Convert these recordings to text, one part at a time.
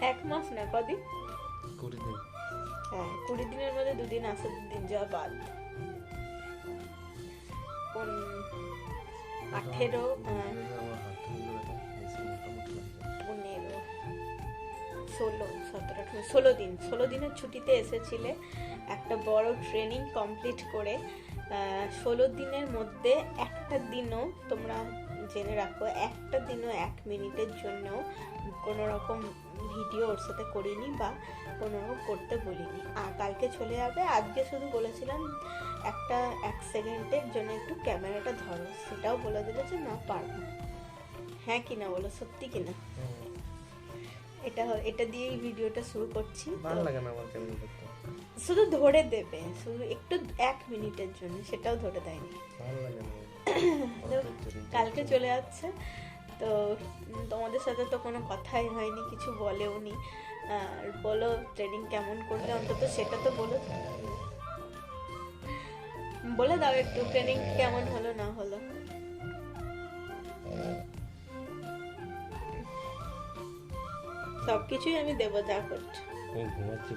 এক মাস না কদিন? কুড়ি দিন। হ্যাঁ কুড়ি দিনের মধ্যে দুদিন আসে দুদিন যাওয়া বাদ। কোন আঠেরো হ্যাঁ। পনেরো ষোলো সতেরো আঠেরো ষোলো দিন। ষোলো দিনের ছুটিতে এসেছিলে একটা বড় ট্রেনিং কমপ্লিট করে। ষোলো দিনের মধ্যে একটা দিনও তোমরা জেনে রাখো একটা দিনও এক মিনিটের জন্য কোনো রকম ভিডিও ওর সাথে করিনি বা কোনো করতে বলিনি। আর কালকে চলে যাবে। আজকে শুধু বলেছিলাম একটা এক সেকেন্ডের জন্য একটু ক্যামেরাটা ধরো। সেটাও বলে দিলে যে না পারব না। হ্যাঁ কিনা বলো? সত্যি কিনা? হুম, এটা এটা দিয়েই ভিডিওটা শুরু করছি। ভালো লাগে না আমার শুধু ধরে দেবে। শুধু একটু এক মিনিটের জন্য। সেটাও ধরে দেয়নি। ভালো লাগে না। কালকে চলে যাচ্ছে। তো তোমাদের সাথে তো কোনো কথাই হয়নি, কিছু বলেও নি। আর বলো ট্রেনিং কেমন করলে? অন্তত সেটা তো বলো। বলে দাও একটু ট্রেনিং কেমন হলো, না হলো। সব কিছুই আমি দেবো, যা করছ। ঘুমাচ্ছি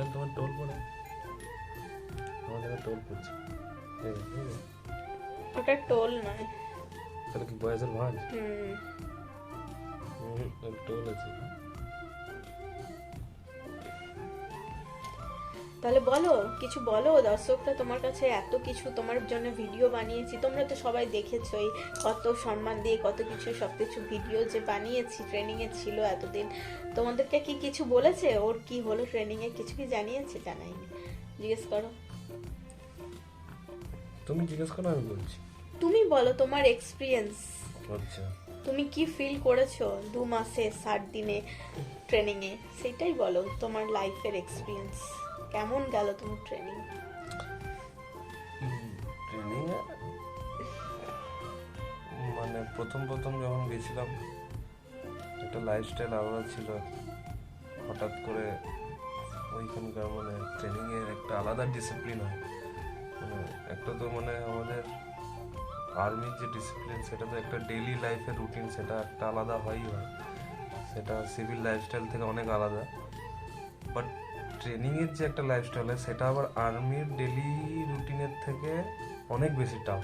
বল, তোমার টোল পড়ে। আমার দেখো টোল পড়ছে। ওটা টোল নয়। তাহলে কি বয়সের ভাঁজ? হুম। হুম, টোল আছে। তাহলে বলো কিছু বলো দর্শকরা তোমার কাছে এত কিছু তোমার জন্য ভিডিও বানিয়েছি তোমরা তো সবাই দেখেছই কত সম্মান দিয়ে কত কিছু সব কিছু ভিডিও যে বানিয়েছি ট্রেনিংয়ে ছিল এতদিন। তোমাদেরকে কি কিছু বলেছে? ওর কি হলো ট্রেনিংয়ে কিছু কি জানিয়েছে? জানাইনি। জিজ্ঞেস করো। তুমি জিজ্ঞেস করো আমি বলছি। তুমি বলো তোমার এক্সপিরিয়েন্স আচ্ছা। তুমি কি ফিল করেছ দু মাসে ষাট দিনে ট্রেনিংয়ে সেটাই বলো তোমার লাইফের এক্সপিরিয়েন্স কেমন গেল তোমার ট্রেনিং ট্রেনিং মানে প্রথম প্রথম যখন গেছিলাম, একটা লাইফস্টাইল আলাদা ছিল। হঠাৎ করে ওইখানকার মানে ট্রেনিংয়ের একটা আলাদা ডিসিপ্লিন হয়। মানে একটা তো মানে আমাদের আর্মির যে ডিসিপ্লিন সেটা তো একটা ডেলি লাইফের রুটিন সেটা একটা আলাদা হয়ই হয়। সেটা সিভিল লাইফস্টাইল থেকে অনেক আলাদা। বাট ট্রেনিংয়ের যে একটা লাইফস্টাইল হয়, সেটা আবার আর্মির ডেলি রুটিনের থেকে অনেক বেশি টাফ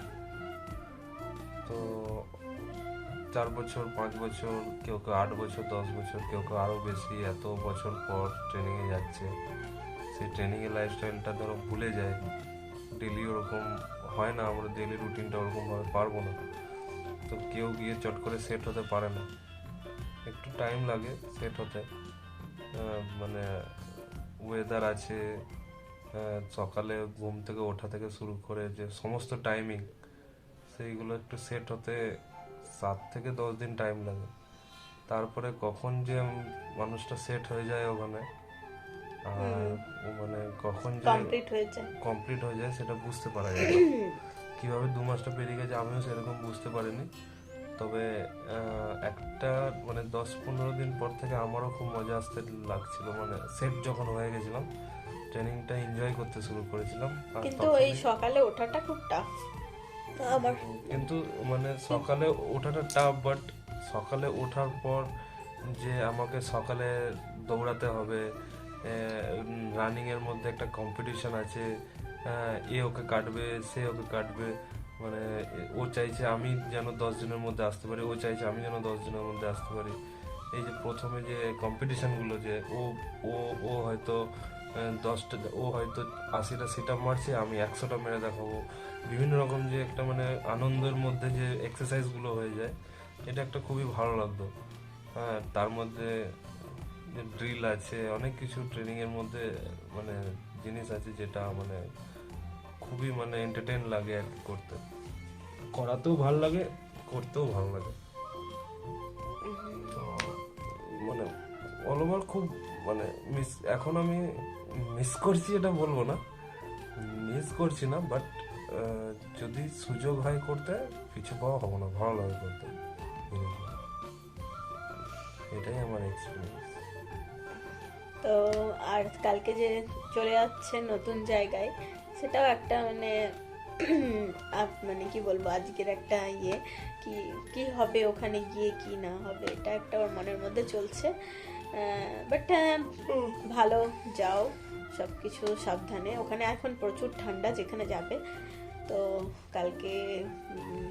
তো চার বছর, পাঁচ বছর, কেউ কেউ আট বছর, দশ বছর, কেউ কেউ আরও বেশি, এত বছর পর ট্রেনিংয়ে যাচ্ছে। সেই ট্রেনিংয়ের লাইফস্টাইলটা ধরো ভুলে যায়। ডেলি ওরকম হয় না, আমরা ডেলি রুটিনটা ওরকমভাবে পারব না। তো কেউ গিয়ে চট করে সেট হতে পারে না। একটু টাইম লাগে সেট হতে। মানে ওয়েদার আছে সকালে ঘুম থেকে ওঠা থেকে শুরু করে যে সমস্ত টাইমিং সেইগুলো একটু সেট হতে সাত থেকে দশ দিন টাইম লাগে। তারপরে কখন যে মানুষটা সেট হয়ে যায় ওখানে মানে কখন যে কমপ্লিট হয়ে যায়। কমপ্লিট হয়ে যায় সেটা বুঝতে পারা যায়। কীভাবে দু মাসটা পেরিয়ে গেছে আমিও সেরকম বুঝতে পারিনি। তবে একটা মানে দশ পনেরো দিন পর থেকে আমারও খুব মজা আসতে লাগছিল। মানে সেট যখন হয়ে গেছিলাম ট্রেনিংটা এনজয় করতে শুরু করেছিলাম কিন্তু এই সকালে ওঠাটা খুব টাফ আমার কিন্তু মানে সকালে ওঠাটা টাফ বাট সকালে ওঠার পর যে আমাকে সকালে দৌড়াতে হবে রানিংয়ের মধ্যে একটা কম্পিটিশন আছে এ ওকে কাটবে সে ওকে কাটবে মানে ও চাইছে আমি যেন দশ দিনের মধ্যে আসতে পারি, ও চাইছে আমি যেন দশ দিনের মধ্যে আসতে পারি। এই যে প্রথমে যে কম্পিটিশানগুলো যে ও ও ও হয়তো দশটা, ও হয়তো আশিটা সিট মারছে, আমি একশোটা মেরে দেখাবো। বিভিন্ন রকম যে একটা মানে আনন্দের মধ্যে যে এক্সারসাইজগুলো হয়ে যায়, এটা একটা খুবই ভালো লাগতো। হ্যাঁ তার মধ্যে ড্রিল আছে, অনেক কিছু ট্রেনিংয়ের মধ্যে মানে জিনিস আছে যেটা মানে খুবই মানে এন্টারটেন লাগে আর কি করতে। করাতেও ভালো লাগে করতেও ভালো লাগে। তো মানে অল ওভার খুব মানে মিস এখন আমি মিস করছি এটা বলব না। মিস করছি না বাট যদি সুযোগ হয় করতে পিছু পাওয়া হব না ভালো লাগে করতে। এটাই আমার এক্সপিরিয়েন্স তো আর কালকে যে চলে যাচ্ছে নতুন জায়গায় সেটাও একটা মানে মানে কি বলব, আজকের একটা ইয়ে কি কি হবে ওখানে গিয়ে, কি না হবে, এটা একটা ওর মনের মধ্যে চলছে। বাট ভালো, যাও সব কিছু সাবধানে। ওখানে এখন প্রচুর ঠান্ডা যেখানে যাবে। তো কালকে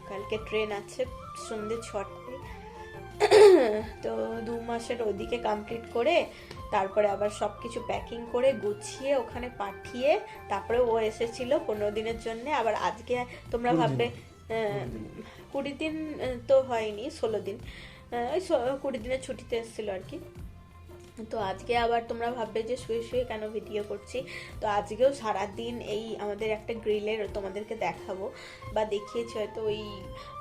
কালকে ট্রেন আছে সন্ধ্যে ছটায়। তো দু মাসের ওদিকে কমপ্লিট করে তারপরে আবার সব কিছু প্যাকিং করে গুছিয়ে ওখানে পাঠিয়ে তারপরে ও এসেছিল পনেরো দিনের জন্য। আবার আজকে তোমরা ভাববে কুড়ি দিন তো হয়নি ষোলো দিন। ওই কুড়ি দিনের ছুটিতে এসেছিল আর কি। তো আজকে আবার তোমরা ভাববে যে শুয়ে শুয়ে কেন ভিডিও করছি? তো আজকেও সারাদিন এই আমাদের একটা গ্রিলের তোমাদেরকে দেখাবো। বা দেখিয়েছি হয়তো ওই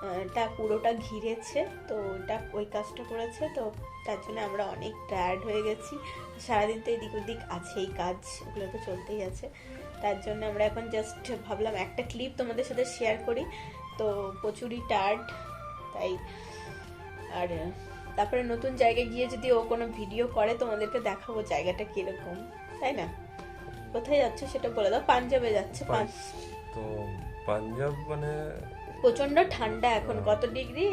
আহ, পুরোটা ঘিরেছে তো ওটা ওই কাজটা করেছে তো তার জন্য আমরা অনেক টায়ার্ড হয়ে গেছি। সারাদিন তো এদিক ওদিক আছেই কাজ ওগুলো তো চলতেই আছে। তার জন্য আমরা এখন জাস্ট ভাবলাম একটা ক্লিপ তোমাদের সাথে শেয়ার করি। তো প্রচুরই টায়ার্ড তাই আর তারপরে নতুন জায়গায় গিয়ে যদি ও কোনো ভিডিও করে তোমাদেরকে দেখাবো জায়গাটা কীরকম। তাই না? কোথায় যাচ্ছে সেটা বলে দাও। পাঞ্জাবে যাচ্ছে পাঁচ তো পাঞ্জাব মানে প্রচণ্ড ঠান্ডা এখন কত ডিগ্রি?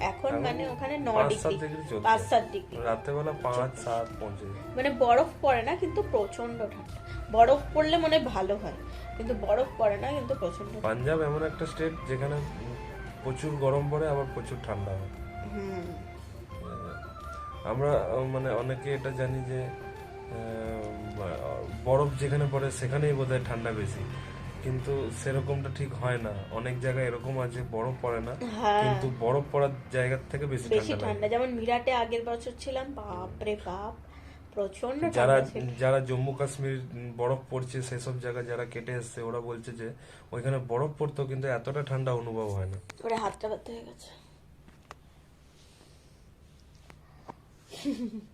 এখন মানে ওখানে ন ডিগ্রি পাঁচ সাত ডিগ্রি। রাত্রেবেলা পাঁচ সাত মানে বরফ পড়ে না কিন্তু প্রচণ্ড ঠান্ডা। বরফ পড়লে মনে হয় ভালো হয় কিন্তু বরফ পড়ে না কিন্তু প্রচণ্ড পাঞ্জাব এমন একটা স্টেট যেখানে প্রচুর গরম পড়ে আবার প্রচুর ঠান্ডা হয়। হুম। আমরা মানে অনেকে এটা জানি যে বরফ যেখানে পড়ে সেখানেই বোধহয় ঠান্ডা বেশি। কিন্তু সেরকমটা ঠিক হয় না। অনেক জায়গায় এরকম আছে বরফ পড়ে না। হ্যাঁ। কিন্তু বরফ পড়ার জায়গার থেকে বেশি বেশি ঠান্ডা। যেমন মিরাটে আগের বছর ছিলাম বাপ রে বাপ প্রচণ্ড যারা যারা জম্মু কাশ্মীর বরফ পড়ছে সেসব জায়গা যারা কেটে এসছে ওরা বলছে যে ওইখানে বরফ পড়তো কিন্তু এতটা ঠান্ডা অনুভব হয় না। ওরে হাতটা ব্যথা হয়ে গেছে।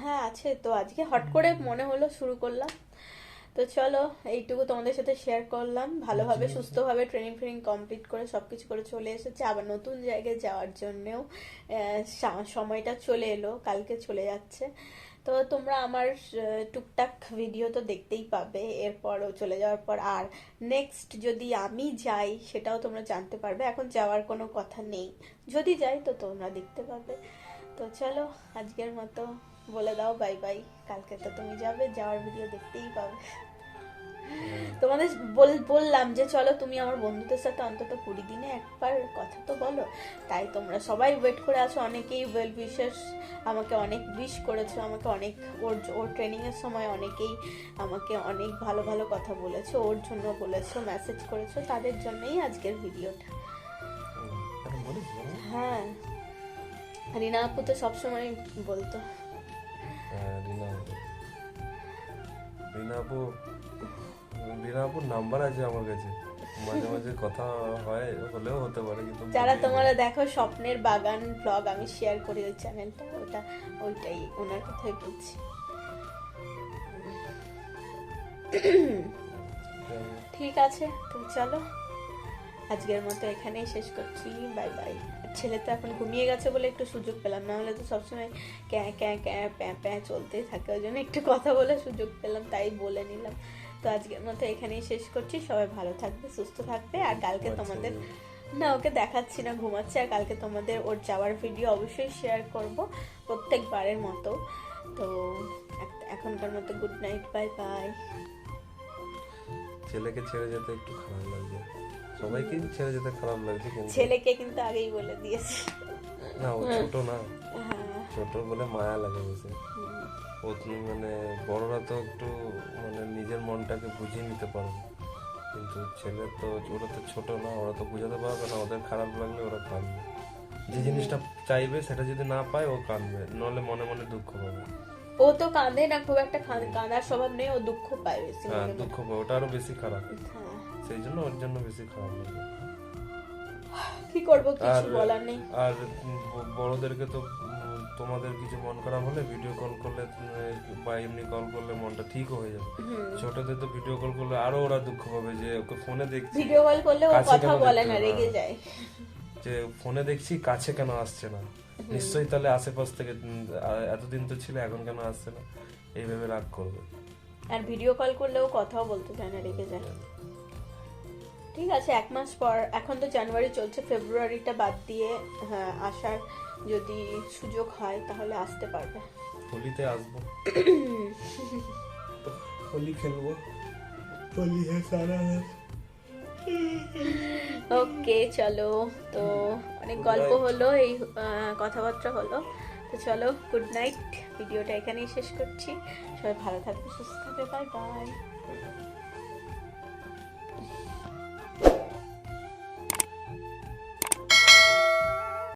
হ্যাঁ আছে। তো আজকে হট করে মনে হলো শুরু করলাম। তো চলো এইটুকু তোমাদের সাথে শেয়ার করলাম। ভালোভাবে সুস্থভাবে ট্রেনিং ফ্রেনিং কমপ্লিট করে সবকিছু করে চলে এসেছে। আবার নতুন জায়গায় যাওয়ার জন্যেও সময়টা চলে এলো। কালকে চলে যাচ্ছে। তো তোমরা আমার টুকটাক ভিডিও তো দেখতেই পাবে। এরপরও চলে যাওয়ার পর আর নেক্সট যদি আমি যাই, সেটাও তোমরা জানতে পারবে। এখন যাওয়ার কোনো কথা নেই। যদি যাই, তো তোমরা দেখতে পাবে। তো চলো, আজকের মতো বলে দাও বাই বাই কালকে তো তুমি যাবে, যাওয়ার ভিডিও দেখতেই পাবে। তোমাদের বল- বললাম যে চলো তুমি আমার বন্ধুদের সাথে অন্তত কুড়ি দিনে একবার কথা তো বলো। তাই তোমরা সবাই ওয়েট করে আছো। অনেকেই ওয়েল বিশেষ আমাকে অনেক উইশ করেছ আমাকে অনেক ওর ওর ট্রেনিংয়ের সময় অনেকেই আমাকে অনেক ভালো ভালো কথা বলেছ ওর জন্য বলেছ মেসেজ করেছ। তাদের জন্যই আজকের ভিডিওটা? হ্যাঁ। রিনা আপু তো সবসময় বলতো। হ্যাঁ, রিনা রিনা আপু রিনা আপুর নাম্বার আছে আমার কাছে। মাঝে মাঝে কথা হয় হলেও হতে পারে কিন্তু যারা তোমরা দেখো স্বপ্নের বাগান ব্লগ আমি শেয়ার করি ওই চ্যানেলটা ওটা ওইটাই ওনার কথাই বলছি। ঠিক আছে তো চলো। আজকের মতো এখানেই শেষ করছি বাই বাই ছেলে তো এখন ঘুমিয়ে গেছে বলে একটু সুযোগ পেলাম না হলে তো সবসময় ক্যাঁ ক্যাঁ ক্যাঁ প্যাঁ প্যাঁ চলতেই থাকে ওই জন্য একটু কথা বলে সুযোগ পেলাম তাই বলে নিলাম। তো আজকের মতো এখানেই শেষ করছি। সবাই ভালো থাকবে সুস্থ থাকবে আর কালকে আচ্ছা, তোমাদের না ওকে দেখাচ্ছি না ঘুমাচ্ছে আর কালকে তোমাদের ওর যাওয়ার ভিডিও অবশ্যই শেয়ার করব প্রত্যেকবারের মতো। তো এখনকার মতো গুড নাইট বাই বাই ছেলেকে ছেড়ে যেতে একটু খারাপ লাগছে সবাইকে ছেড়ে যেতে খারাপ লাগছে কিন্তু। ছেলেকে কিন্তু আগেই বলে দিয়েছি। না ও ছোট না। হ্যাঁ। ছোট বলে মায়া লাগে তো মানে বড়রা তো একটু মানে নিজের মনটাকে বুঝিয়ে নিতে পারবে কিন্তু ছেলে তো ওরা তো ছোট না ওরা তো বুঝাতে পারবে না ওদের খারাপ লাগলে ওরা কাঁদবে। যে জিনিসটা চাইবে সেটা যদি না পায় ও কাঁদবে। নলে মনে মনে দুঃখ পাবে। ও তো কাঁদে না খুব একটা কাঁদ- কাঁদার স্বভাব নেই ও দুঃখ পায় বেশি। হ্যাঁ। দুঃখ পাবে ওটা আরও বেশি খারাপ। হ্যাঁ। সেই জন্য ওর জন্য বেশি খারাপ লাগে। কি করব কিছু বলার নেই। আর বড়দেরকে তো তোমাদের কিছু মন খারাপ হলে ভিডিও কল করলে বা এমনি কল করলে মনটা ঠিকও হয়ে যাবে। ছোটদের তো ভিডিও কল করলে আরও ওরা দুঃখ পাবে যে ওকে ফোনে দেখছি। ভিডিও কল করলে ও কাছে কথা কেন বলে না না? রেগে যায়। যে ফোনে দেখছি কাছে কেন আসছে না? নিশ্চয়ই তাহলে আশেপাশ থেকে এতদিন তো ছিল এখন কেন আসছে না? এইভাবে রাগ করবে। আর ভিডিও কল করলেও কথাও বলতে চায় না রেগে যায়। ঠিক আছে এক মাস পর এখন তো জানুয়ারি চলছে ফেব্রুয়ারিটা বাদ দিয়ে হ্যাঁ আসার যদি সুযোগ হয় তাহলে আসতে পারবে। হোলিতে আসব। হোলি খেলব। হোলি হ্যাঁ সারা ওকে চলো তো অনেক গল্প হলো এই কথাবার্তা হলো। তো চলো গুড নাইট ভিডিওটা এখানেই শেষ করছি। সবাই ভালো থাকবে সুস্থ থাকবে বাই বাই